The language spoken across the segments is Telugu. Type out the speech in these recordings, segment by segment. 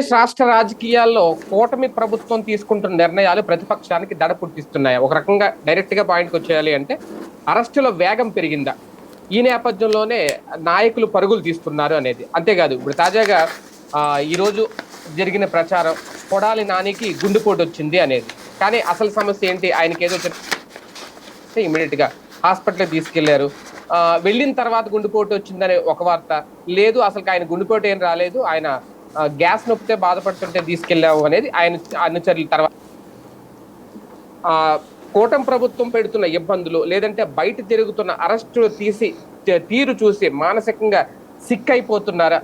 ఆంధ్రప్రదేశ్ రాష్ట్ర రాజకీయాల్లో కూటమి ప్రభుత్వం తీసుకుంటున్న నిర్ణయాలు ప్రతిపక్షానికి దడ పుట్టిస్తున్నాయి ఒక రకంగా డైరెక్ట్గా పాయింట్కి వచ్చేయాలి అంటే అరెస్టులో వేగం పెరిగిందా? ఈ నేపథ్యంలోనే నాయకులు పరుగులు తీస్తున్నారు అనేది. అంతేకాదు ఇప్పుడు తాజాగా ఈరోజు జరిగిన ప్రచారం కొడాలి నానికి గుండెపోటు వచ్చింది అనేది. కానీ అసలు సమస్య ఏంటి? ఆయనకి ఏదో చెప్తే ఇమీడియట్గా హాస్పిటల్కి తీసుకెళ్ళారు. వెళ్ళిన తర్వాత గుండెపోటు వచ్చిందనే ఒక వార్త లేదు. అసలు ఆయన గుండెపోటు ఏం రాలేదు. ఆయన గ్యాస్ నొప్పితే బాధపడుతుంటే తీసుకెళ్ళావు అనేది ఆయన అనుచరుల తర్వాత. ఆ కూటమి ప్రభుత్వం పెడుతున్న ఇబ్బందులు లేదంటే బయట తిరుగుతున్న అరెస్టులు తీసి తీరు చూసి మానసికంగా సిక్ అయిపోతున్నారా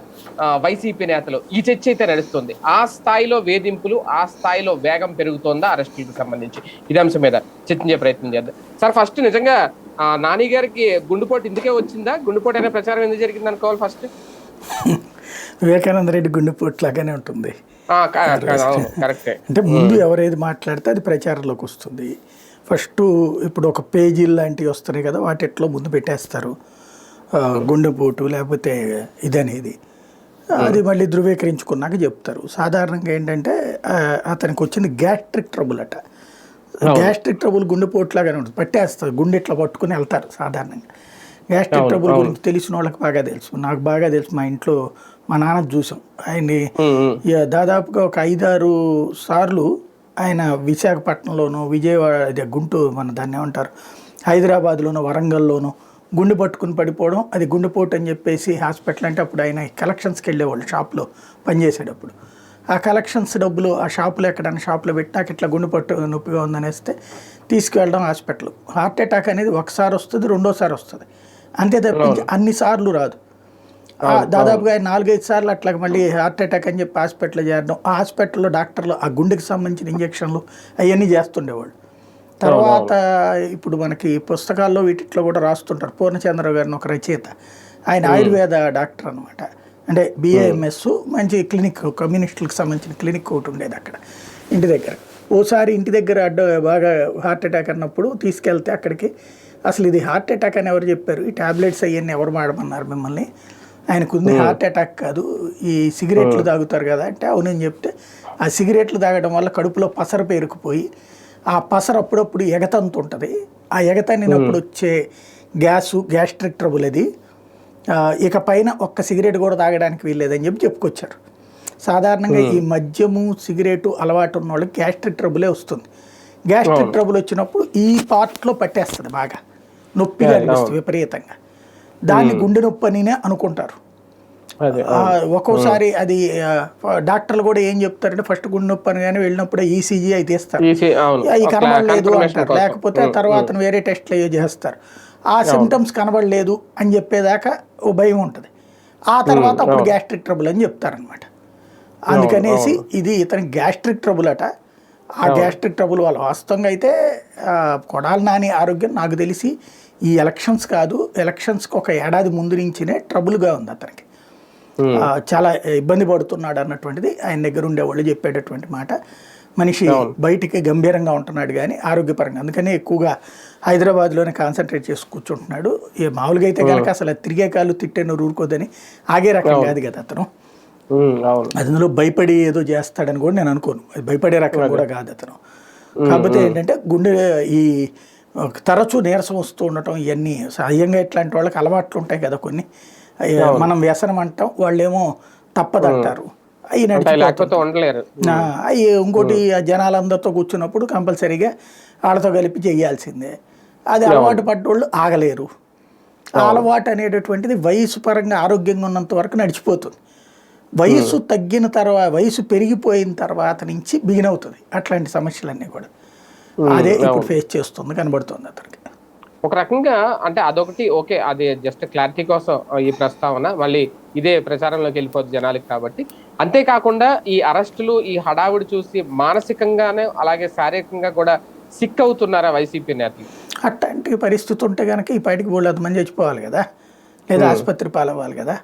వైసీపీ నేతలు. ఈ చర్చ అయితే నడుస్తుంది. ఆ స్థాయిలో వేధింపులు ఆ స్థాయిలో వేగం పెరుగుతోందా అరెస్టులకు సంబంధించి? ఇదే అంశం మీద చర్చించే ప్రయత్నం చేద్దాం. సార్ ఫస్ట్ నిజంగా ఆ, నాని గారికి గుండెపోటు ఇందుకే వచ్చిందా? గుండెపోటు అనే ప్రచారం ఎందుకు జరిగింది అనుకోవాలి ఫస్ట్? వివేకానంద రెడ్డి గుండెపోటు లాగానే ఉంటుంది. అంటే ముందు ఎవరేది మాట్లాడితే అది ప్రచారంలోకి వస్తుంది. ఫస్ట్ ఇప్పుడు ఒక పేజీలు లాంటివి వస్తున్నాయి కదా వాటిట్లో ముందు పెట్టేస్తారు. గుండెపోటు లేకపోతే ఇదనేది. అది మళ్ళీ ధృవీకరించుకున్నాక చెప్తారు. సాధారణంగా ఏంటంటే అతనికి వచ్చింది గ్యాస్ట్రిక్ ట్రబుల్ అట. గ్యాస్ట్రిక్ ట్రబుల్ గుండెపోట్లాగానే ఉంటుంది. పట్టేస్తారు గుండె ఇట్లా పట్టుకుని వెళ్తారు సాధారణంగా. గ్యాస్ట్రిక్ ట్రబుల్ గురించి తెలిసిన వాళ్ళకి బాగా తెలుసు. నాకు బాగా తెలుసు మా ఇంట్లో మా నాన్న చూసాం. ఆయన్ని దాదాపుగా ఒక ఐదారు సార్లు ఆయన విశాఖపట్నంలోను విజయవాడ అదే గుంటూరు మన దాన్ని ఏమంటారు హైదరాబాద్లోను వరంగల్లోను గుండె పట్టుకుని పడిపోవడం అది గుండెపోటు అని చెప్పేసి హాస్పిటల్ అంటే అప్పుడు ఆయన కలెక్షన్స్కి వెళ్ళేవాళ్ళు షాప్లో పనిచేసేటప్పుడు. ఆ కలెక్షన్స్ డబ్బులు ఆ షాపులో ఎక్కడైనా షాప్లో పెట్టి నాకు ఇట్లా గుండె పట్టు నొప్పిగా ఉందనేస్తే తీసుకువెళ్ళడం హాస్పిటల్. హార్ట్ అటాక్ అనేది ఒకసారి వస్తుంది రెండోసారి వస్తుంది. అంతే తప్పించి అన్ని సార్లు రాదు. దాదాపుగా ఆయన నాలుగైదు సార్లు అట్లా మళ్ళీ హార్ట్ అటాక్ అని చెప్పి హాస్పిటల్లో చేరడం. ఆ హాస్పిటల్లో డాక్టర్లు ఆ గుండెకి సంబంధించిన ఇంజక్షన్లు అవన్నీ చేస్తుండేవాళ్ళు. తర్వాత ఇప్పుడు మనకి పుస్తకాల్లో వీటిట్లో కూడా రాస్తుంటారు. పూర్ణచంద్ర గారిని ఒక రచయిత. ఆయన ఆయుర్వేద డాక్టర్ అనమాట అంటే బిఏఎంఎస్ మంచి క్లినిక్ కమ్యూనిస్టులకు సంబంధించిన క్లినిక్ ఒకటి ఉండేది అక్కడ ఇంటి దగ్గర. ఓసారి ఇంటి దగ్గర అడ్డ బాగా హార్ట్ అటాక్ అన్నప్పుడు తీసుకెళ్తే అక్కడికి అసలు ఇది హార్ట్ అటాక్ అని ఎవరు చెప్పారు? ఈ టాబ్లెట్స్ అవన్నీ ఎవరు వాడమన్నారు మిమ్మల్ని? ఆయనకుంది హార్ట్ అటాక్ కాదు. ఈ సిగరెట్లు తాగుతారు కదా అంటే అవునని చెప్తే ఆ సిగరెట్లు తాగడం వల్ల కడుపులో పసర పేరుకుపోయి ఆ పసర అప్పుడప్పుడు ఎగతంత ఉంటుంది. ఆ ఎగతనినప్పుడు వచ్చే గ్యాసు గ్యాస్ట్రిక్ ట్రబుల్ అది. ఇక పైన ఒక్క సిగరెట్ కూడా తాగడానికి వీల్లేదని చెప్పి చెప్పుకొచ్చారు. సాధారణంగా ఈ మద్యము సిగరెట్ అలవాటు ఉన్న వాళ్ళకి గ్యాస్ట్రిక్ ట్రబులే వస్తుంది. గ్యాస్ట్రిక్ ట్రబుల్ వచ్చినప్పుడు ఈ పార్ట్లో పట్టేస్తుంది బాగా. నొప్పిగా అనిపిస్తుంది విపరీతంగా. దాన్ని గుండె నొప్పి అనినే అనుకుంటారు. ఒక్కోసారి అది డాక్టర్లు కూడా ఏం చెప్తారంటే ఫస్ట్ గుండె నొప్పి అని కానీ వెళ్ళినప్పుడు ఈసీజీ అయితే తీస్తారు. అవి ఒక కనబడలేదు అంటారు. లేకపోతే తర్వాత వేరే టెస్ట్లు ఏవో చేస్తారు. ఆ సిమ్టమ్స్ కనబడలేదు అని చెప్పేదాకా ఓ భయం ఉంటుంది. ఆ తర్వాత అప్పుడు గ్యాస్ట్రిక్ ట్రబుల్ అని చెప్తారనమాట అందుకనేసి ఇది ఇతని గ్యాస్ట్రిక్ ట్రబుల్ అట. ఆ గ్యాస్ట్రిక్ ట్రబుల్ వల్ల వాస్తవంగా అయితే కొడాలి నాని ఆరోగ్యం నాకు తెలిసి ఈ ఎలక్షన్స్ కాదు ఎలక్షన్స్కి ఒక ఏడాది ముందు నుంచినే ట్రబుల్గా ఉంది అతనికి. ఆ, చాలా ఇబ్బంది పడుతున్నాడు అన్నటువంటిది ఆయన దగ్గర ఉండేవాళ్ళు చెప్పేటటువంటి మాట. మనిషి బయటికి గంభీరంగా ఉంటున్నాడు కానీ ఆరోగ్యపరంగా అందుకనే ఎక్కువగా హైదరాబాద్లోనే కాన్సన్ట్రేట్ చేసి కూర్చుంటున్నాడు. ఏ మామూలుగా అయితే కనుక అసలు తిరిగే కాళ్ళు తిట్టే ఊరుకోదని ఆగే రకం కాదు కదా అతను. అవును. అందులో భయపడి ఏదో చేస్తాడని కూడా నేను అనుకోను. భయపడే రకం కూడా కాదు అతను. కాకపోతే ఏంటంటే గుండె ఈ తరచూ నీరసం వస్తూ ఉండటం ఇవన్నీ. సహజంగా ఇట్లాంటి వాళ్ళకి అలవాట్లు ఉంటాయి కదా కొన్ని. మనం వ్యసనం అంటాం వాళ్ళేమో తప్పదంటారు. అవి అవి ఇంకోటి జనాలందరితో కూర్చున్నప్పుడు కంపల్సరీగా వాళ్ళతో కలిపి చేయాల్సిందే. అది అలవాటు పడ్డోళ్ళు ఆగలేరు. అలవాటు అనేటటువంటిది వయసు పరంగా ఆరోగ్యంగా ఉన్నంత వరకు నడిచిపోతుంది. వయసు తగ్గిన తర్వాత వయసు పెరిగిపోయిన తర్వాత నుంచి బిగిన్ అవుతుంది అట్లాంటి సమస్యలన్నీ కూడా. అదే ఇప్పుడు ఫేస్ చేస్తుంది కనబడుతుంది అతనికి. ఒక రకంగా అంటే అదొకటి ఓకే అది జస్ట్ క్లారిటీ కోసం ఈ ప్రస్తావన మళ్ళీ ఇదే ప్రచారంలోకి వెళ్ళిపోతుంది జనాలకి కాబట్టి. అంతేకాకుండా ఈ అరెస్టులు ఈ హడావుడి చూసి మానసికంగానే అలాగే శారీరకంగా కూడా సిక్ అవుతున్నారా వైసీపీ నేతలు? అట్లాంటి పరిస్థితి ఉంటే కనుక ఈ పాటికి బోళ్ళంత మంది చచ్చిపోవాలి కదా లేదా ఆసుపత్రి పాలవ్వాలి కదా.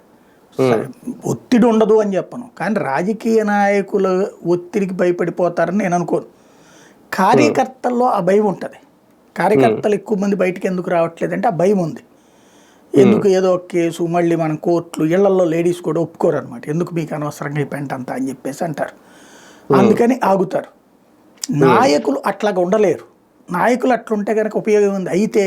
సరే, ఒత్తిడి ఉండదు అని చెప్పను కానీ రాజకీయ నాయకుల ఒత్తిడికి భయపడిపోతారని నేను అనుకోను. కార్యకర్తల్లో ఆ భయం ఉంటుంది. కార్యకర్తలు ఎక్కువ మంది బయటికి ఎందుకు రావట్లేదంటే ఆ భయం ఉంది. ఎందుకు ఏదో కేసు మళ్ళీ మనం కోర్టులు ఇళ్ళలో లేడీస్ కూడా ఒప్పుకోరు అనమాట ఎందుకు మీకు అనవసరంగా ఈ పెంట అంతా అని చెప్పేసి అంటారు. అందుకని ఆగుతారు. నాయకులు అట్లాగా ఉండలేరు. నాయకులు అట్లుంటే కనుక ఉపయోగం ఉంది. అయితే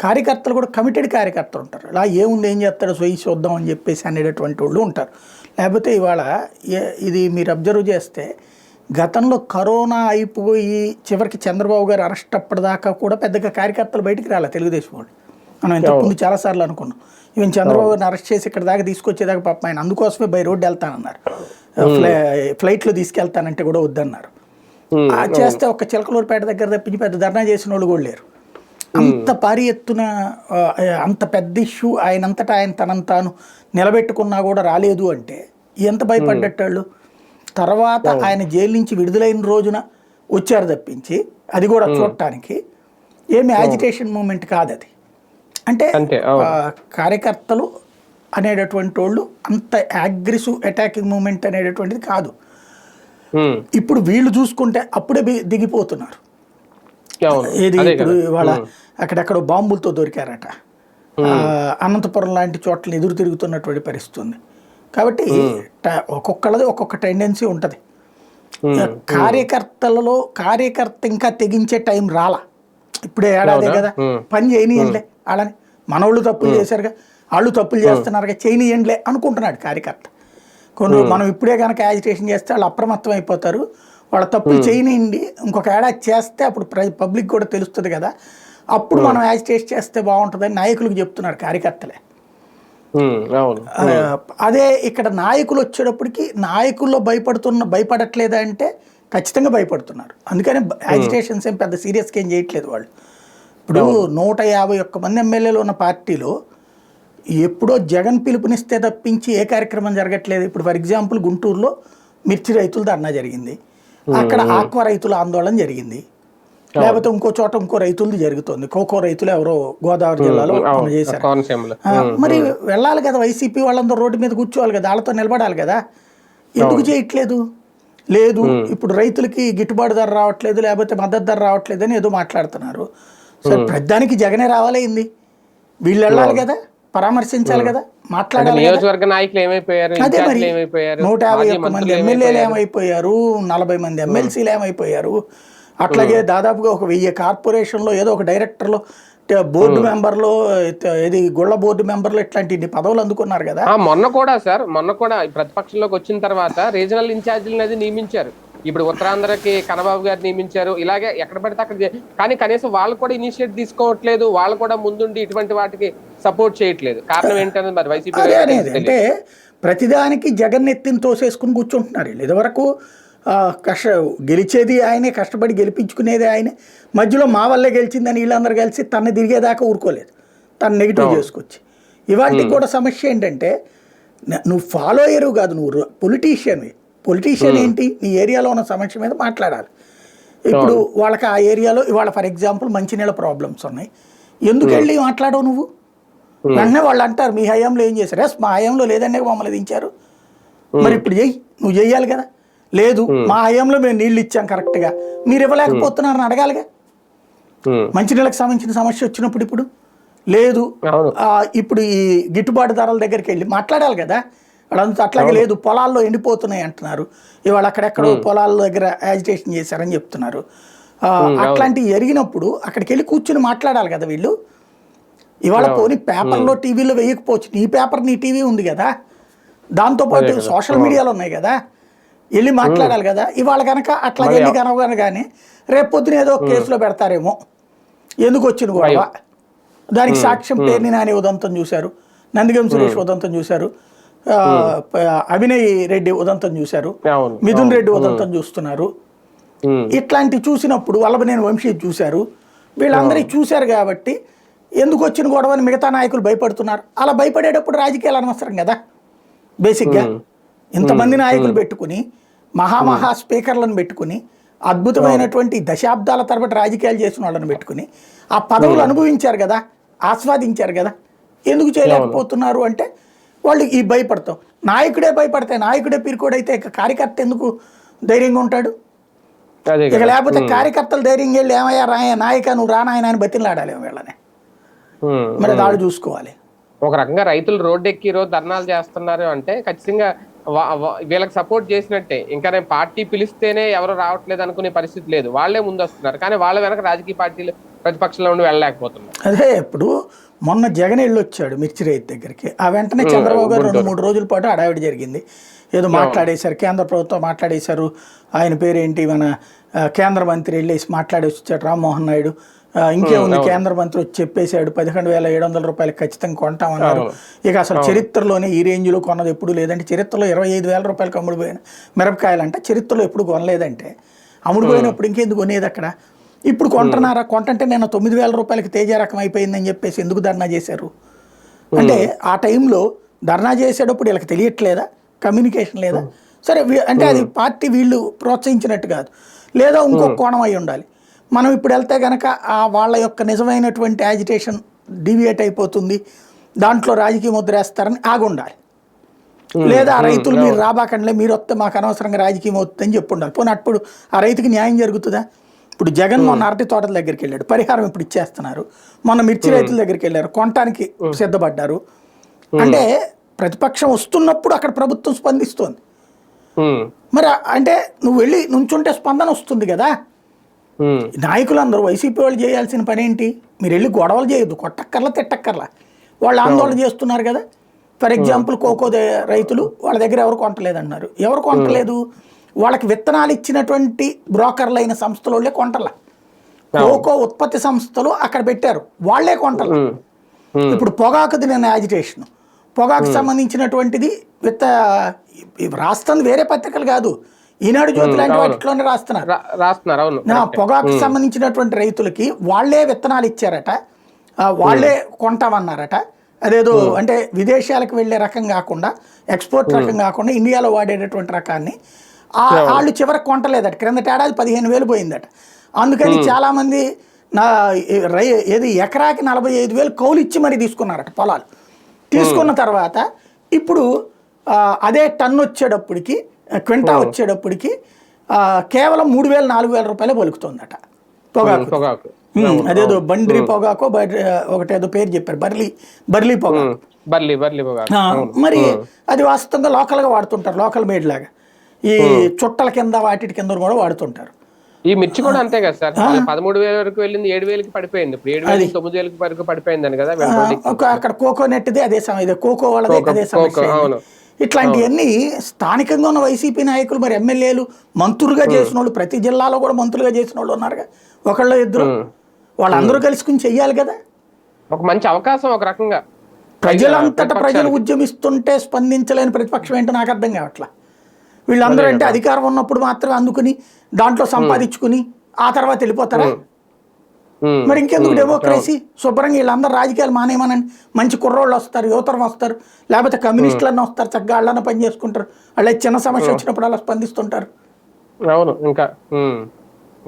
కార్యకర్తలు కూడా కమిటెడ్ కార్యకర్తలు ఉంటారు. అలా ఏముంది ఏం చేస్తాడో సొయ్యి చూద్దాం అని చెప్పేసి అనేటటువంటి వాళ్ళు ఉంటారు. లేకపోతే ఇవాళ ఇది మీరు అబ్జర్వ్ చేస్తే గతంలో కరోనా అయిపోయి చివరికి చంద్రబాబు గారు అరెస్ట్ అప్పటిదాకా కూడా పెద్దగా కార్యకర్తలు బయటికి రాలే తెలుగుదేశం వాళ్ళు. మనం ఇంతకుముందు చాలాసార్లు అనుకున్నాం. ఈవెన్ చంద్రబాబు గారిని అరెస్ట్ చేసి ఇక్కడ దాకా తీసుకొచ్చేదాకా పాపం ఆయన అందుకోసమే బై రోడ్డు వెళ్తానన్నారు. ఫ్లై ఫ్లైట్లో తీసుకెళ్తానంటే కూడా వద్దన్నారు. ఆ చేస్తే ఒక చిలకలూరుపేట దగ్గర తప్పించి పెద్ద ధర్నా చేసిన వాళ్ళు కూడా లేరు. అంత భారీ ఎత్తున అంత పెద్ద ఇష్యూ ఆయనంతటా ఆయన తనను తాను నిలబెట్టుకున్నా కూడా రాలేదు అంటే ఎంత భయపడ్డట్టు వాళ్ళు? తర్వాత ఆయన జైలు నుంచి విడుదలైన రోజున వచ్చారు తప్పించి అది కూడా చూడటానికి. ఏమి యాజిటేషన్ మూమెంట్ కాదు అది. అంటే కార్యకర్తలు అనేటటువంటి వాళ్ళు అంత అగ్రెసివ్ అటాకింగ్ మూమెంట్ అనేటటువంటిది కాదు. ఇప్పుడు వీళ్ళు చూసుకుంటే అప్పుడే దిగిపోతున్నారు. ఏది ఇప్పుడు ఇవాళ అక్కడెక్కడో బాంబులతో దొరికారట. అనంతపురం లాంటి చోట్ల ఎదురు తిరుగుతున్నటువంటి పరిస్థితి ఉంది కాబట్టి ఒక్కొక్కళ్ళది ఒక్కొక్క టెండెన్సీ ఉంటుంది. కార్యకర్తలలో కార్యకర్త ఇంకా తెగించే టైం రాలా. ఇప్పుడే ఏడాదే? కదా. పని చేయనియండిలే వాళ్ళని మనోళ్ళు తప్పులు చేశారుగా వాళ్ళు తప్పులు చేస్తున్నారుగా చేయనియండిలే అనుకుంటున్నాడు కార్యకర్త. కొన్ని మనం ఇప్పుడే కనుక యాజిటేషన్ చేస్తే వాళ్ళు అప్రమత్తం అయిపోతారు. వాళ్ళ తప్పులు చేయనియండి. ఇంకొక ఏడాది చేస్తే అప్పుడు పబ్లిక్ కూడా తెలుస్తుంది కదా. అప్పుడు మనం యాజిటేట్ చేస్తే బాగుంటుందని నాయకులకు చెప్తున్నారు కార్యకర్తలే. అదే ఇక్కడ నాయకులు వచ్చేటప్పటికి నాయకుల్లో భయపడుతున్న భయపడట్లేదా అంటే ఖచ్చితంగా భయపడుతున్నారు. అందుకని యాజిటేషన్స్ ఏం పెద్ద సీరియస్గా ఏం చేయట్లేదు వాళ్ళు. ఇప్పుడు నూట యాభై ఒక్క మంది ఎమ్మెల్యేలు ఉన్న పార్టీలో ఎప్పుడో జగన్ పిలుపునిస్తే తప్పించి ఏ కార్యక్రమం జరగట్లేదు. ఇప్పుడు ఫర్ ఎగ్జాంపుల్ గుంటూరులో మిర్చి రైతుల ధర్నా జరిగింది. అక్కడ ఆక్వా రైతుల ఆందోళన జరిగింది. లేకపోతే ఇంకో చోట ఇంకో రైతులది జరుగుతుంది. కోకో రైతులు ఎవరో గోదావరి జిల్లాలో చేశారు. మరి వెళ్ళాలి కదా వైసీపీ వాళ్ళందరూ రోడ్డు మీద కూర్చోవాలి కదా వాళ్ళతో నిలబడాలి కదా. ఎందుకు చేయట్లేదు? లేదు ఇప్పుడు రైతులకి గిట్టుబాటు ధర రావట్లేదు లేకపోతే మద్దతు ధర రావట్లేదు అని ఏదో మాట్లాడుతున్నారు. సరే ప్రధానికి జగనే రావాలైంది వీళ్ళు వెళ్ళాలి కదా పరామర్శించాలి కదా మాట్లాడాలి అదే మరి నూట యాభై ఒక్క మంది ఎమ్మెల్యేలు ఏమైపోయారు? ఏమైపోయారు? నలభై మంది ఎమ్మెల్సీలు ఏమైపోయారు? అట్లాగే దాదాపుగా ఒక వెయ్యి కార్పొరేషన్లో ఏదో ఒక డైరెక్టర్లో బోర్డు మెంబర్లో ఇది గుళ్ళ బోర్డు మెంబర్లు ఇట్లాంటి పదవులు అందుకున్నారు కదా. మొన్న కూడా సార్ మొన్న కూడా ప్రతిపక్షంలోకి వచ్చిన తర్వాత రీజనల్ ఇన్ఛార్జీలను అది నియమించారు. ఇప్పుడు ఉత్తరాంధ్రకి కనబాబు గారు నియమించారు. ఇలాగే ఎక్కడ పడితే అక్కడ కానీ కనీసం వాళ్ళు కూడా ఇనిషియేట్ తీసుకోవట్లేదు. వాళ్ళు కూడా ముందుండి ఇటువంటి వాటికి సపోర్ట్ చేయట్లేదు. కారణం ఏంటనేది మరి వైసీపీ అనేది అంటే ప్రతిదానికి జగన్ ఎత్తిని తోసేసుకుని కూర్చుంటున్నారు ఇదివరకు కష్ట గెలిచేది ఆయనే కష్టపడి గెలిపించుకునేది ఆయనే. మధ్యలో మా వల్లే గెలిచిందని వీళ్ళందరూ కలిసి తన తిరిగేదాకా ఊరుకోలేదు. తను నెగిటివ్ చేసుకొచ్చి. ఇవాటికి కూడా సమస్య ఏంటంటే నువ్వు ఫాలోయరు కాదు నువ్వు పొలిటీషియన్వి. పొలిటీషియన్ ఏంటి? నీ ఏరియాలో ఉన్న సమస్య మీద మాట్లాడాలి. ఇప్పుడు వాళ్ళకి ఆ ఏరియాలో ఇవాళ ఫర్ ఎగ్జాంపుల్ మంచినీళ్ళ ప్రాబ్లమ్స్ ఉన్నాయి. ఎందుకు వెళ్ళి మాట్లాడవు నువ్వు? వెంటనే వాళ్ళు అంటారు మీ హయాంలో ఏం చేశారు? ఎస్ మా హయాంలో లేదనే మమ్మల్ని దించారు. మరి ఇప్పుడు చెయ్యి నువ్వు చెయ్యాలి కదా. లేదు మా హయాంలో మేము నీళ్ళు ఇచ్చాం కరెక్ట్గా. మీరు ఇవ్వలేకపోతున్నారని అడగాలిగా? మంచినీళ్ళకి సంబంధించిన సమస్య వచ్చినప్పుడు ఇప్పుడు? లేదు ఇప్పుడు ఈ గిట్టుబాటు ధరల దగ్గరికి వెళ్ళి మాట్లాడాలి కదా? వాళ్ళంతా అట్లాగే లేదు పొలాల్లో ఎండిపోతున్నాయి అంటున్నారు. ఇవాళ అక్కడెక్కడో పొలాల దగ్గర యాజిటేషన్ చేశారని చెప్తున్నారు. అట్లాంటివి జరిగినప్పుడు అక్కడికి వెళ్ళి కూర్చుని మాట్లాడాలి కదా వీళ్ళు? ఇవాళ పోనీ పేపర్లో టీవీలో వేయకపోవచ్చు. నీ పేపర్ నీ టీవీ ఉంది కదా? దాంతోపాటు సోషల్ మీడియాలో ఉన్నాయి కదా? వెళ్ళి మాట్లాడాలి కదా. ఇవాళ కనుక అట్లా వెళ్ళి కనవగానే కానీ రేపు పొద్దున ఏదో కేసులో పెడతారేమో. ఎందుకు వచ్చిన గొడవ? దానికి సాక్ష్యం పేర్ని నాని ఉదంతం చూశారు. నందిగం సురేష్ ఉదంతం చూశారు. అభినయ్ రెడ్డి ఉదంతం చూశారు. మిథున్ రెడ్డి ఉదంతం చూస్తున్నారు. ఇట్లాంటి చూసినప్పుడు వల్లభనేని వంశీ చూశారు. వీళ్ళందరూ చూశారు కాబట్టి ఎందుకు వచ్చిన గొడవని మిగతా నాయకులు భయపడుతున్నారు? అలా భయపడేటప్పుడు రాజకీయాలు అనవసరం కదా. బేసిక్గా ఇంతమంది నాయకులు పెట్టుకుని మహామహా స్పీకర్లను పెట్టుకుని అద్భుతమైనటువంటి దశాబ్దాల తరబడి రాజకీయాలు చేసిన వాళ్ళని పెట్టుకుని ఆ పదవులు అనుభవించారు కదా ఆస్వాదించారు కదా ఎందుకు చేయలేకపోతున్నారు అంటే వాళ్ళు ఈ భయపడతాం. నాయకుడే భయపడతాయి నాయకుడే పిరికోడైతే ఇక కార్యకర్త ఎందుకు ధైర్యంగా ఉంటాడు? ఇక లేకపోతే కార్యకర్తలు ధైర్యం వెళ్ళి ఏమయ్యా రాయ నాయక నువ్వు రానాయన అని బతిలాడాలి వీళ్ళని. మరి దాడు చూసుకోవాలి. ఒక రకంగా రైతులు రోడ్డు ఎక్కి రోజు ధర్నాలు చేస్తున్నారు అంటే ఖచ్చితంగా వీళ్ళకి సపోర్ట్ చేసినట్టే. ఇంకా నేను పార్టీ పిలిస్తేనే ఎవరు రావట్లేదు అనుకునే పరిస్థితి లేదు. వాళ్ళే ముందు వస్తున్నారు కానీ వాళ్ళ వెనక రాజకీయ పార్టీలు ప్రతిపక్షంలో ఉండి వెళ్ళలేకపోతున్నారు. అదే ఇప్పుడు మొన్న జగన్ వెళ్ళి వచ్చాడు మిర్చి రైతు దగ్గరికి. ఆ వెంటనే చంద్రబాబు గారు రెండు మూడు రోజుల పాటు హడావిడి జరిగింది. ఏదో మాట్లాడేశారు కేంద్ర ప్రభుత్వం మాట్లాడేశారు. ఆయన పేరేంటి? మన కేంద్ర మంత్రి వెళ్ళేసి మాట్లాడేసి వచ్చాడు రామ్మోహన్ నాయుడు. ఇంకేముంది కేంద్ర మంత్రి వచ్చి చెప్పేశాడు పదిహేను వేల ఏడు వందల రూపాయలు ఖచ్చితంగా కొంటామన్నారు. ఇక అసలు చరిత్రలోనే ఈ రేంజ్లో కొన్నది ఎప్పుడు లేదంటే చరిత్రలో ఇరవై ఐదు వేల రూపాయలకు అమ్ముడుపోయిన మిరపకాయలు అంటే చరిత్రలో ఎప్పుడు కొనలేదంటే. అమ్ముడుపోయినప్పుడు ఇంకెందుకు కొనేది అక్కడ? ఇప్పుడు కొంటున్నారా? కొంటంటే నేను తొమ్మిది వేల రూపాయలకి తేజ రకం అయిపోయిందని చెప్పేసి ఎందుకు ధర్నా చేశారు? అంటే ఆ టైంలో ధర్నా చేసేటప్పుడు వీళ్ళకి తెలియట్లేదా? కమ్యూనికేషన్ లేదా? సరే అంటే అది పార్టీ వీళ్ళు ప్రోత్సహించినట్టు కాదు. లేదా ఇంకో కోణం అయి ఉండాలి. మనం ఇప్పుడు వెళ్తే కనుక ఆ వాళ్ళ యొక్క నిజమైనటువంటి యాజిటేషన్ డివియేట్ అయిపోతుంది. దాంట్లో రాజకీయ ముద్ర వేస్తారని ఆగి ఉండాలి లేదా ఆ రైతులు మీరు రాబాకండి మీరు వస్తే మాకు అనవసరంగా రాజకీయం అవుతుంది అని చెప్పి ఉండాలి పోనీ అప్పుడు ఆ రైతుకి న్యాయం జరుగుతుందా? ఇప్పుడు జగన్ మొన్న అరటి తోటల దగ్గరికి వెళ్ళాడు. పరిహారం ఇప్పుడు ఇచ్చేస్తున్నారు. మొన్న మిర్చి రైతుల దగ్గరికి వెళ్ళారు. కొనటానికి సిద్ధపడ్డారు. అంటే ప్రతిపక్షం వస్తున్నప్పుడు అక్కడ ప్రభుత్వం స్పందిస్తోంది. మరి అంటే నువ్వు వెళ్ళి నుంచుంటే స్పందన వస్తుంది కదా. నాయకులందరూ వైసీపీ వాళ్ళు చేయాల్సిన పని ఏంటి? మీరు వెళ్ళి గొడవలు చేయొద్దు కొట్టక్కర్లా తిట్టక్కర్లా. వాళ్ళు ఆందోళన చేస్తున్నారు కదా. ఫర్ ఎగ్జాంపుల్ కోకో రైతులు వాళ్ళ దగ్గర ఎవరు కొంటలేదన్నారు ఎవరు కొంటలేదు వాళ్ళకి విత్తనాలు ఇచ్చినటువంటి బ్రోకర్లు అయిన సంస్థల వాళ్ళే కొంటలా. కోకో ఉత్పత్తి సంస్థలు అక్కడ పెట్టారు. వాళ్ళే కొంటలా. ఇప్పుడు పొగాకుది నేను యాజిటేషన్. పొగాకు సంబంధించినటువంటిది విత్త ఇవి రాస్తుంది వేరే పత్రికలు కాదు. ఈనాడు జ్యోతి లాంటి వాటిలోనే రాస్తున్నారు. రాస్తున్నారు అవును నా పొగాకు సంబంధించినటువంటి రైతులకి వాళ్ళే విత్తనాలు ఇచ్చారట. ఆ, వాళ్ళే కొంటామన్నారట. అదేదో అంటే విదేశాలకు వెళ్ళే రకం కాకుండా ఎక్స్పోర్ట్ రకం కాకుండా ఇండియాలో వాడేటటువంటి రకాన్ని ఆ వాళ్ళు చివరికి కొంటలేదట. క్రిందట ఏడాది పదిహేను వేలు పోయిందట. అందుకని చాలామంది నా రై ఏది ఎకరాకి నలభై ఐదు వేలు కౌలు ఇచ్చి మరీ తీసుకున్నారట పొలాలు. తీసుకున్న తర్వాత ఇప్పుడు అదే టన్ను వచ్చేటప్పటికి క్వింటా వచ్చేటప్పటికి కేవలం మూడు వేల నాలుగు వేల రూపాయలే పలుకుతుందట పొగాకు. అదేదో బండ్రి పొగాకో ఒకటేదో పేరు చెప్పారు బర్లీ బర్లీ పొగాకు. బర్లీ బర్లీ పొగాకు. మరి అది వాస్తవంగా లోకల్గా వాడుతుంటారు లోకల్ మేడ్ లాగా. ఈ చుట్టల కింద వాటి కింద కూడా వాడుతుంటారు. ఈ మిర్చి కూడా అంతే కదా సార్. పదమూడు వేల వరకు వెళ్ళింది ఏడు వేలకి పడిపోయింది. ఇప్పుడు ఏడు వేలకి తొమ్మిది వేలకి వరకు కదా ఆ, రోడ్డు ఒక అక్కడ కోకో నెట్ది అదే సమయం ఇదే కోకో వాళ్ళది అదే సమస్య. ఇట్లాంటివన్నీ స్థానికంగా ఉన్న వైసీపీ నాయకులు మరి ఎమ్మెల్యేలు మంత్రులుగా చేసిన వాళ్ళు ప్రతి జిల్లాలో కూడా మంత్రులుగా చేసిన వాళ్ళు ఉన్నారుగా. ఒకళ్ళు ఇద్దరు. వాళ్ళందరూ కలుసుకుని చెయ్యాలి కదా. ఒక మంచి అవకాశం ఒక రకంగా. ప్రజలంతటా ప్రజలు ఉద్యమిస్తుంటే స్పందించలేని ప్రతిపక్షం ఏంటో నాకు అర్థం కావట్లా. వీళ్ళందరూ అంటే అధికారం ఉన్నప్పుడు మాత్రమే అందుకుని దాంట్లో సంపాదించుకుని ఆ తర్వాత వెళ్ళిపోతారా? మరి ఇంకెందుకు డెమోక్రసీ శుభ్రంగా వీళ్ళందరూ రాజకీయాలు మానేయమనండి. మంచి కుర్రోళ్ళు వస్తారు యువతరం వస్తారు. లేకపోతే కమ్యూనిస్టులన్నా వస్తారు చక్కగా వాళ్ళన్నా పని చేసుకుంటారు. వాళ్ళ చిన్న సమస్య వచ్చినప్పుడు అలా స్పందిస్తుంటారు. అవును ఇంకా.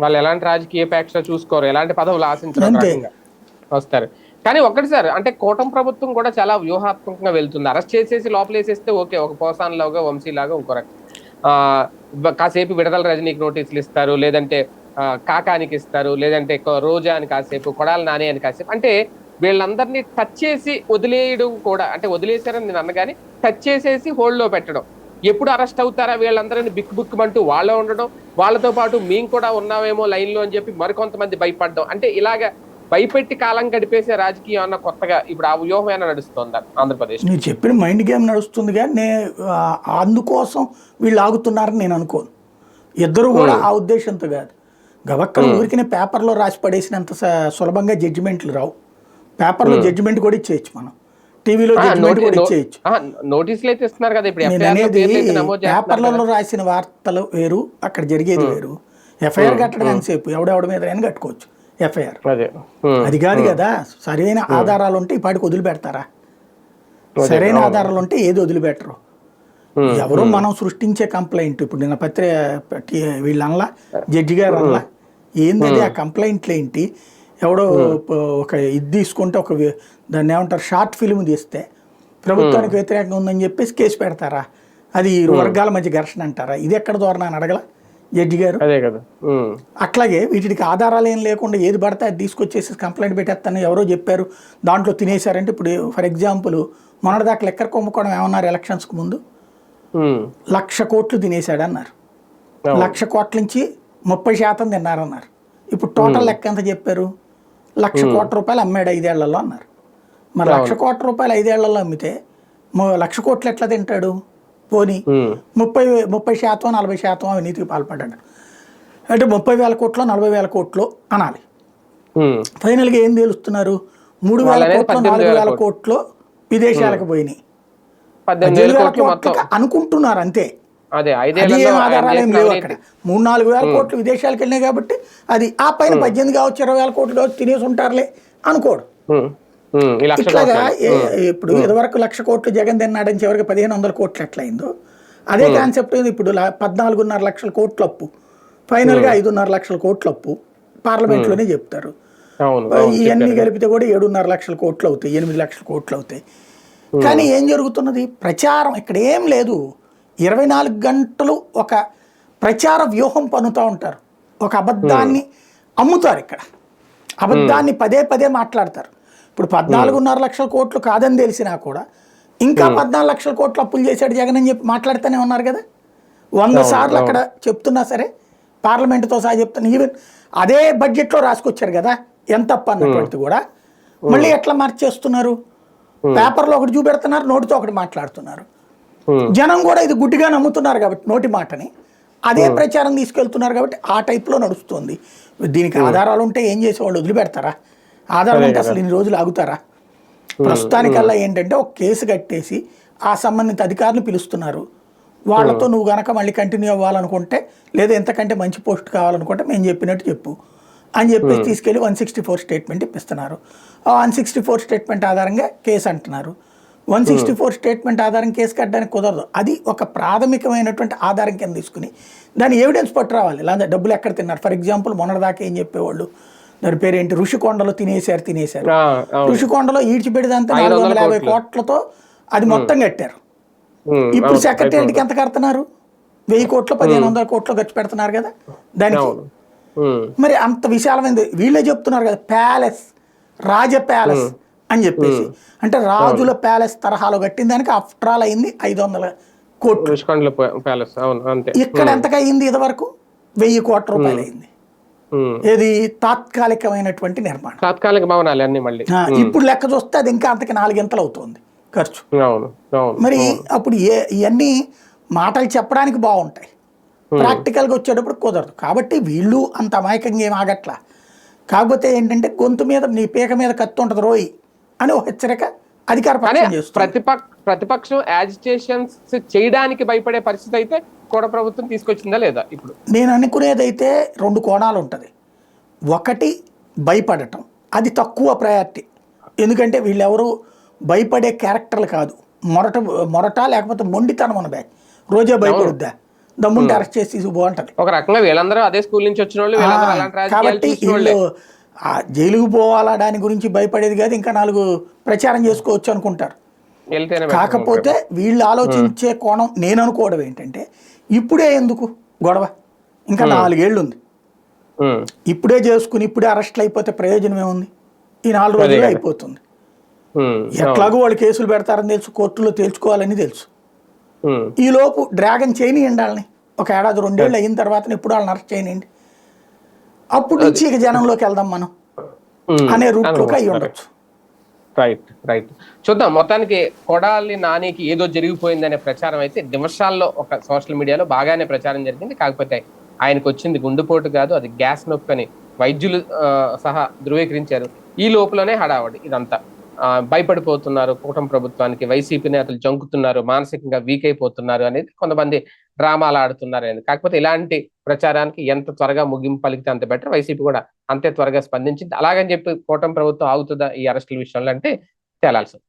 వాళ్ళు ఎలాంటి రాజకీయ పేక్ష చూసుకోరు ఎలాంటి పదవులు. రకంగా వస్తారు. కానీ ఒక్కటి సార్ అంటే కూటమి ప్రభుత్వం కూడా చాలా వ్యూహాత్మకంగా వెళ్తుంది. అరెస్ట్ చేసేసి లోపలేసేస్తే ఓకే ఒక పోసాన్ లాగా వంశీ లాగా ఇంకో రకం కాసేపు విడుదల రజనీకి నోటీసులు ఇస్తారు లేదంటే కాకానికి ఇస్తారు లేదంటే రోజా అని కాసేపు కొడాల నాని అని కాసేపు అంటే వీళ్ళందరినీ టచ్ చేసి వదిలేయడం కూడా అంటే వదిలేశారని నేను అన్నగాని టచ్ చేసేసి hold లో పెట్టడం. ఎప్పుడు అరెస్ట్ అవుతారా వీళ్ళందరినీ బిక్ బుక్ అంటూ వాళ్ళే ఉండడం వాళ్ళతో పాటు మేము కూడా ఉన్నామేమో లైన్లో అని చెప్పి మరికొంతమంది భయపడడం. అంటే ఇలాగ భయపెట్టి కాలం గడిపేసే రాజకీయం అన్న కొత్తగా ఇప్పుడు ఆ వ్యూహం ఏమైనా నడుస్తుందా ఆంధ్రప్రదేశ్ మీరు చెప్పిన మైండ్ గేమ్ నడుస్తుంది కానీ అందుకోసం వీళ్ళు ఆగుతున్నారని నేను అనుకోను. ఇద్దరు కూడా ఆ ఉద్దేశంతో కాదు. గవక్కలు ఊరికినే పేపర్లో రాసి పడేసినంత సులభంగా జడ్జిమెంట్లు రావు. పేపర్లో జడ్జిమెంట్ కూడా ఇచ్చేయచ్చు మనం. టీవీలో జడ్జిమెంట్ కూడా ఇచ్చేయచ్చు. నోటీసులు అయితే ఇస్తున్నారు కదా ఇప్పుడు అనేది. పేపర్లలో రాసిన వార్తలు వేరు అక్కడ జరిగేది వేరు. ఎఫ్ఐఆర్ కట్టడం ఎంతసేపు? ఎవడెవడి మీద అయినా కట్టుకోవచ్చు ఎఫ్ఐఆర్. అదే. కాదు కదా సరైన ఆధారాలు ఉంటే ఈ పాటికి వదిలిపెడతారా సరైన ఆధారాలు ఉంటే ఏది వదిలిపెట్టరు? ఎవరో మనం సృష్టించే కంప్లైంట్. ఇప్పుడు నిన్న పత్రి వీళ్ళనలా జడ్జి గారు అనలా ఏంది అది ఆ కంప్లైంట్లు ఏంటి? ఎవడో ప- ఒక ఇది తీసుకుంటే ఒక దాన్ని ఏమంటారు షార్ట్ ఫిల్మ్ తీస్తే ప్రభుత్వానికి వ్యతిరేకంగా ఉందని చెప్పేసి కేసు పెడతారా? అది వర్గాల మధ్య ఘర్షణ అంటారా? ఇది ఎక్కడ ధోరణ అని అడగల జడ్జి గారు? అదే కదా. ఉమ్, అట్లాగే వీటికి ఆధారాలు ఏం లేకుండా ఏది పడితే అది తీసుకొచ్చేసి కంప్లైంట్ పెట్టేస్తాను ఎవరో చెప్పారు. దాంట్లో తినేశారంటే ఇప్పుడు ఫర్ ఎగ్జాంపుల్ మొన్నటిదాకా లెక్కర కొమ్ముకోవడం ఏమన్నారు ఎలక్షన్స్కి ముందు? లక్ష కోట్లు తినేశాడు అన్నారు. లక్ష కోట్ల నుంచి ముప్పై శాతం తిన్నారన్నారు. ఇప్పుడు టోటల్ లెక్క ఎంత చెప్పారు? లక్ష కోట్ల రూపాయలు అమ్మాడు ఐదేళ్ళలో అన్నారు. మరి లక్ష కోట్ల రూపాయలు ఐదేళ్ళలో అమ్మితే లక్ష కోట్లు ఎట్లా తింటాడు? పోనీ ముప్పై ముప్పై శాతం నలభై శాతం అవినీతికి పాల్పడ్డాడు. అంటే ముప్పై వేల కోట్లు నలభై వేల కోట్లు అనాలి. ఫైనల్గా ఏం తేలుస్తున్నారు? మూడు వేల కోట్లు నాలుగు వేల కోట్లు. విదేశాలకు పోయినాయి. అనుకుంటున్నారు అంతే. అదే ఏం ఆధారాలు లేవు. అక్కడ. మూడు నాలుగు వేల కోట్లు విదేశాలకు వెళ్ళినాయి కాబట్టి అది ఆ పైన పద్దెనిమిది కావచ్చు ఇరవై వేల కోట్లు కావచ్చు తినేసి ఉంటారులే అనుకోడు. ఇట్లాగా ఇప్పుడు ఇదివరకు లక్ష కోట్లు జగన్ తిన్నాడని చివరికి పదిహేను వందల కోట్లు ఎట్లయిందో అదే కాన్సెప్ట్ ఇప్పుడు పద్నాలుగున్నర లక్షల కోట్ల అప్పు ఫైనల్గా ఐదున్నర లక్షల కోట్ల అప్పు పార్లమెంట్లోనే చెప్తారు. అవును అవును, ఇవన్నీ కలిపితే కూడా ఏడున్నర లక్షల కోట్లు అవుతాయి ఎనిమిది లక్షల కోట్లు అవుతాయి. కానీ ఏం జరుగుతున్నది? ప్రచారం. ఇక్కడ ఏం లేదు. ఇరవై నాలుగు గంటలు ఒక ప్రచార వ్యూహం పన్నుతూ ఉంటారు. ఒక అబద్ధాన్ని అమ్ముతారు ఇక్కడ. అబద్ధాన్ని పదే పదే మాట్లాడతారు. ఇప్పుడు పద్నాలుగున్నర లక్షల కోట్లు కాదని తెలిసినా కూడా ఇంకా పద్నాలుగు లక్షల కోట్లు అప్పులు చేశాడు జగన్ అని చెప్పి మాట్లాడుతూనే ఉన్నారు కదా. వంద సార్లు అక్కడ చెప్తున్నా సరే పార్లమెంటుతో సహా చెప్తున్నా. ఈవెన్ అదే బడ్జెట్లో రాసుకొచ్చారు కదా ఎంత అప్పు అన్నటువంటిది కూడా. మళ్ళీ ఎట్లా మార్చేస్తున్నారు? పేపర్లో ఒకటి చూపెడుతున్నారు నోటితో ఒకటి మాట్లాడుతున్నారు. జనం కూడా ఇది గుడ్డిగా నమ్ముతున్నారు కాబట్టి నోటి మాటని. అదే ప్రచారం తీసుకెళ్తున్నారు కాబట్టి ఆ టైప్లో నడుస్తుంది. దీనికి ఆధారాలు ఉంటే ఏం చేసేవాళ్ళు? వదిలిపెడతారా? ఆధారాలు ఉంటే అసలు ఇన్ని రోజులు ఆగుతారా? ప్రస్తుతానికల్లా ఏంటంటే ఒక కేసు కట్టేసి ఆ సంబంధిత అధికారులు పిలుస్తున్నారు. వాళ్ళతో నువ్వు గనక మళ్ళీ కంటిన్యూ అవ్వాలనుకుంటే లేదా ఎంతకంటే మంచి పోస్ట్ కావాలనుకుంటే మేము చెప్పినట్టు చెప్పు అని చెప్పేసి తీసుకెళ్ళి వన్ సిక్స్టీ ఫోర్ స్టేట్మెంట్ ఇప్పిస్తున్నారు. ఆ వన్ సిక్స్టీ ఫోర్ స్టేట్మెంట్ ఆధారంగా కేసు అంటున్నారు. వన్ సిక్స్టీ ఫోర్ స్టేట్మెంట్ ఆధారం కేసు కట్టడానికి కుదరదు. అది ఒక ప్రాథమికమైనటువంటి ఆధారం కింద తీసుకుని దాని ఎవిడెన్స్ పట్టు రావాలి లేదా డబ్బులు ఎక్కడ తిన్నారు? ఫర్ ఎగ్జాంపుల్ మొన్నటిదాకా ఏం చెప్పేవాళ్ళు? దాని పేరేంటి? ఋషికొండలో తినేశారు తినేశారు. ఋషికొండలో ఈడ్చిపెడిదంతా నాలుగు వందల యాభై కోట్లు. కోట్లతో అది మొత్తం కట్టారు. ఇప్పుడు సెక్రటరీకి ఎంత కడుతున్నారు? వెయ్యి కోట్లు పదిహేను వందల కోట్లు ఖర్చు పెడుతున్నారు కదా? దానికి మరి అంత విశాలమైనది వీళ్ళే చెప్తున్నారు కదా ప్యాలెస్ రాజ ప్యాలెస్. అని చెప్పేసి. అంటే రాజుల ప్యాలెస్ తరహాలో కట్టిన దానికి ఆఫ్టర్ ఆల్ అయింది ఐదు వందల కోట్లు ప్యాలెస్. అవును అంతే. ఇక్కడ ఎంతగా అయింది ఇదివరకు? వెయ్యి కోట్ల రూపాయలు అయింది ఇది తాత్కాలికమైనటువంటి నిర్మాణం. తాత్కాలిక భవనాలు అన్ని మళ్ళీ. ఇప్పుడు లెక్క చూస్తే అది ఇంకా అంతకి నాలుగింతలు అవుతుంది ఖర్చు. అవును అవును మరి అప్పుడు ఏ ఇవన్నీ మాటలు చెప్పడానికి బాగుంటాయి. ప్రాక్టికల్గా వచ్చేటప్పుడు కుదరదు. కాబట్టి వీళ్ళు అంత అమాయకంగా ఏం ఆగట్లా. కాకపోతే ఏంటంటే గొంతు మీద నీ పీక మీద కత్తి ఉంటుంది రోయి. అని ఒక హెచ్చరిక అధికార ప్రతిపక్ష ప్రతిపక్షం యాజిటేషన్స్ చేయడానికి భయపడే పరిస్థితి అయితే కూడా ప్రభుత్వం తీసుకొచ్చిందా లేదా ఇప్పుడు? నేను అనుకునేదైతే రెండు కోణాలు ఉంటుంది. ఒకటి భయపడటం. అది తక్కువ ప్రయారిటీ. ఎందుకంటే వీళ్ళెవరు భయపడే క్యారెక్టర్లు కాదు. మొరట మొరట లేకపోతే మొండితనం ఉన్నదే రోజే భయపడుద్దా? దమ్ముంటే అరెస్ట్ చేసి బాగుంటుంది ఒక రకంగా వీళ్ళందరూ అదే స్కూల్ నుంచి వచ్చిన వాళ్ళు కాబట్టి వీళ్ళు ఆ జైలుకు పోవాలా? దాని గురించి భయపడేది కాదు. ఇంకా నాలుగు ప్రచారం చేసుకోవచ్చు అనుకుంటారు. కాకపోతే వీళ్ళు ఆలోచించే కోణం నేను అనుకోవడం ఏంటంటే ఇప్పుడే ఎందుకు గొడవ? ఇంకా నాలుగేళ్ళు ఉంది ఇప్పుడే చేసుకుని ఇప్పుడే అరెస్ట్లు అయిపోతే ప్రయోజనం ఏముంది? ఈ నాలుగు రోజులు అయిపోతుంది. ఎట్లాగో వాళ్ళు కేసులు పెడతారని తెలుసు కోర్టులో తేల్చుకోవాలని తెలుసు. ఉమ్, ఈ లోపు డ్రాగన్ చేయనియండి వాళ్ళని. ఒక ఏడాది రెండేళ్ళు అయిన తర్వాత ఇప్పుడు వాళ్ళని అరెస్ట్ చేయనియండి అప్పుడు నుంచి ఇక జనంలోకి వెళ్దాం మనం. అనే రూట్లోకి అయి ఉండొచ్చు. రైట్ రైట్ చూద్దాం మొత్తానికి కొడాలి నానికి ఏదో జరిగిపోయిందనే ప్రచారం అయితే నిమిషాల్లో ఒక సోషల్ మీడియాలో బాగానే ప్రచారం జరిగింది. కాకపోతే ఆయనకు వచ్చింది గుండెపోటు కాదు అది గ్యాస్ నొప్పి అని వైద్యులు సహా ధృవీకరించారు. ఈ లోపలనే హడావడి ఇదంతా. భయపడిపోతున్నారు కూటమి ప్రభుత్వానికి వైసీపీ నేతలు జంకుతున్నారు మానసికంగా వీక్ అయిపోతున్నారు అనేది కొంతమంది డ్రామాలు ఆడుతున్నారు అనేది. కాకపోతే ఇలాంటి ప్రచారానికి ఎంత త్వరగా ముగింపు పలికితే అంత బెటర్. వైసీపీ కూడా అంతే త్వరగా స్పందించింది. అలాగని చెప్పి కూటమి ప్రభుత్వం ఆగుతుందా ఈ అరెస్టుల విషయంలో అంటే తేలాల్సింది